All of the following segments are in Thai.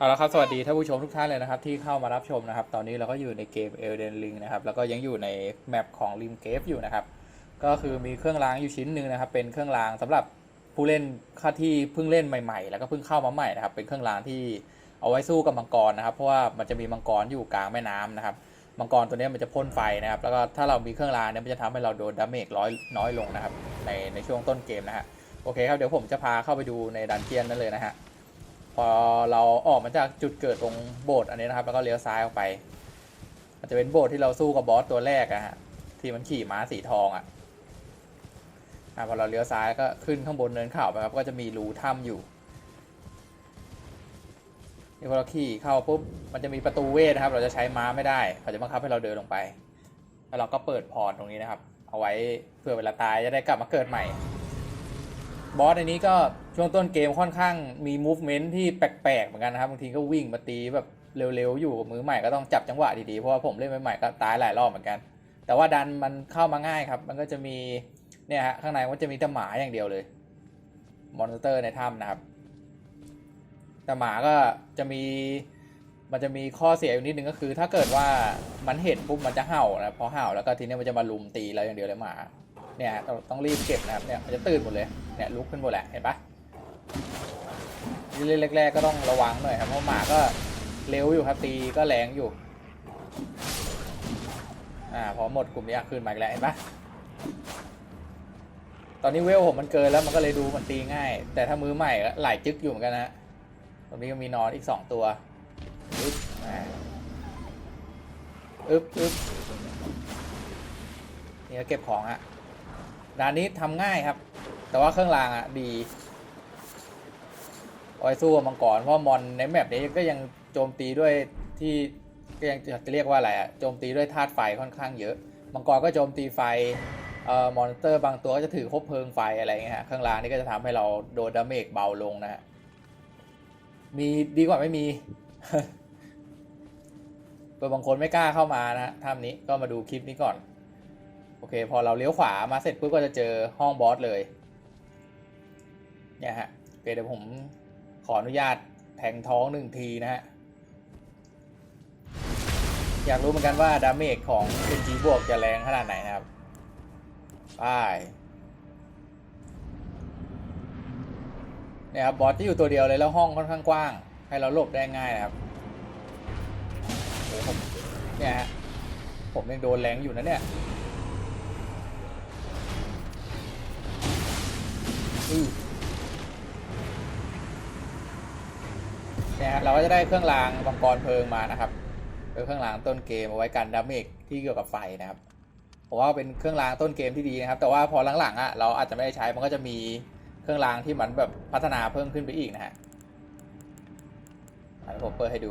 เอาละครับสวัสดีท่านผู้ชมทุกท่านเลยนะครับที่เข้ามารับชมนะครับ ตอนนี้เราก็อยู่ในเกม Elden Ring นะครับแล้วก็ยังอยู่ในแมปของ Rim Cave อยู่นะครับ ก็คือมีเครื่องรางอยู่ชิ้นหนึ่งนะครับ เป็นเครื่องรางสำหรับผู้เล่นค่าที่เพิ่งเล่นใหม่ ๆ แล้วก็เพิ่งเข้ามาใหม่นะครับ เป็นเครื่องรางที่เอาไว้สู้กับมังกรนะครับ เพราะว่ามันจะมีมังกรอยู่กลางแม่น้ำนะครับมังกรตัวนี้มันจะพ่นไฟนะครับ แล้วก็ถ้าเรามีเครื่องรางเนี่ยมันจะทำให้เราโดนดาเมจร้อยน้อยลงนะครับ ในในช่วงต้นเกมนะฮะโอเคครับเดี๋ยวผมจะพาเข้าไปดูในดันเจียนนั่นเลยนะฮะ พอเราออกมาจากจุดเกิดตรงโบสถ์อันนี้นะครับ แล้วก็เลี้ยวซ้ายออกไปมันจะเป็นโบสถ์ที่เราสู้กับบอสตัวแรกอะฮะที่มันขี่ม้าสีทองอะอะพอเราเลี้ยวซ้ายก็ขึ้นข้างบนเนินเขาไปครับก็จะมีรูถ้ำอยู่นี่พอเราขี่เข้าปุ๊บมันจะมีประตูเวทนะครับ เราจะใช้ม้าไม่ได้เขาจะบังคับให้เราเดินลงไป แล้วเราก็เปิดพอร์ตตรงนี้นะครับ เอาไว้เพื่อเวลาตายจะได้กลับมาเกิดใหม่ บอสในนี้ก็ ช่วงต้นเกมค่อนข้างมี movement ที่แปลกๆเหมือนกันนะครับบางทีก็วิ่งมาตีแบบเร็วๆอยู่มือใหม่ก็ต้องจับจังหวะดีๆเพราะว่าผมเล่นใหม่ๆก็ตายหลายรอบเหมือนกัน แต่ว่าดันมันเข้ามาง่ายครับ มันก็จะมีเนี่ยฮะข้างในมันจะมีแต่หมาอย่างเดียวเลยมอนสเตอร์ในถ้ำนะครับ แต่หมาก็จะมีมันจะมีข้อเสียอยู่นิดนึงก็คือ ถ้าเกิดว่ามันเห็นปุ๊บมันจะเห่านะพอเห่าแล้วก็ทีนี้มันจะมาลุมตีเราอย่างเดียวเลยหมา เนี่ยต้องต้องรีบเก็บนะครับเนี่ยมันจะตื่นหมดเลยเนี่ยลุกขึ้นหมดแหละเห็นปะ เล่นแรกๆก็ต้องระวังหน่อยครับเพราะหมาก็เร็วอยู่ครับตีก็แรงอยู่อ่าพอหมดกลุ่มนี้ขึ้นมาอีกแล้วเห็นปะตอนนี้เวลผมมันเกินแล้วมันก็เลยดูมันตีง่าย แต่ถ้ามือใหม่หลายจึ๊กอยู่เหมือนกันนะตรงนี้ก็มีนอนอีกสองตัวอึ๊บอ่าอึ๊บอึ๊บนี่ก็เก็บของอะด่านนี้ทำง่ายครับ แต่ว่าเครื่องรางอะดี เอาไว้สู้กับมังกรเพราะมอนในแมปนี้ก็ยังโจมตีด้วยที่ก็ยังจะเรียกว่าอะไรอะโจมตีด้วยธาตุไฟค่อนข้างเยอะ มังกรก็โจมตีไฟเอ่อมอนสเตอร์บางตัวก็จะถือคบเพลิงไฟอะไรเงี้ยฮะเครื่องรางนี่ก็จะทำให้เราโดนดาเมจเบาลงนะฮะมีดีกว่าไม่มีเผื่อบางคนไม่กล้าเข้ามานะฮะถ้ำนี้ก็มาดูคลิปนี้ก่อน โอเค พอเราเลี้ยวขวามาเสร็จปุ๊บก็จะเจอห้องบอสเลย เนี่ยฮะโอเคเดี๋ยวผม ออนุญาตแทงท้องหนึ่งทีนะฮะ อยากรู้เหมือนกันว่าดาเมจของ NG บวกจะแรงขนาดไหนนะครับไปเนี่ยครับบอสที่อยู่ตัวเดียวเลยแล้วห้องค่อนข้างกว้าง ให้เราหลบได้ง่ายนะครับโอ้โหผมเนี่ยฮะผมยังโดนแรงอยู่นะเนี่ยอือ นี่ยฮะเราก็จะได้เครื่องรางมังกรเพลิงมานะครับเป็นเครื่องรางต้นเกมเอาไว้กันดาเมจที่เกี่ยวกับไฟนะครับผมว่าเป็นเครื่องรางต้นเกมที่ดีนะครับ แต่ว่าพอหลังๆอะเราอาจจะไม่ได้ใช้มันก็จะมีเครื่องรางที่มันแบบพัฒนาเพิ่มขึ้นไปอีกนะฮะผมเปิดให้ดู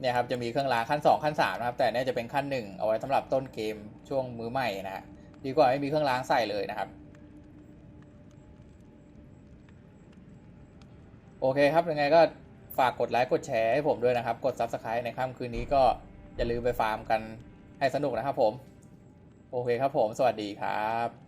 เนี่ยครับจะมีเครื่องรางขั้น 2 ขั้น3นะครับแต่เนี่ยจะเป็นขั้น 1 เอาไว้สำหรับต้นเกมช่วงมือใหม่นะฮะดีกว่าไม่มีเครื่องรางใส่เลยนะครับโอเคครับยังไงก็ ฝากกดไลค์กดแชร์ให้ผมด้วยนะครับ กด Subscribe ในค่ำคืนนี้ก็อย่าลืมไปฟาร์มกันให้สนุกนะครับผม โอเคครับผม สวัสดีครับ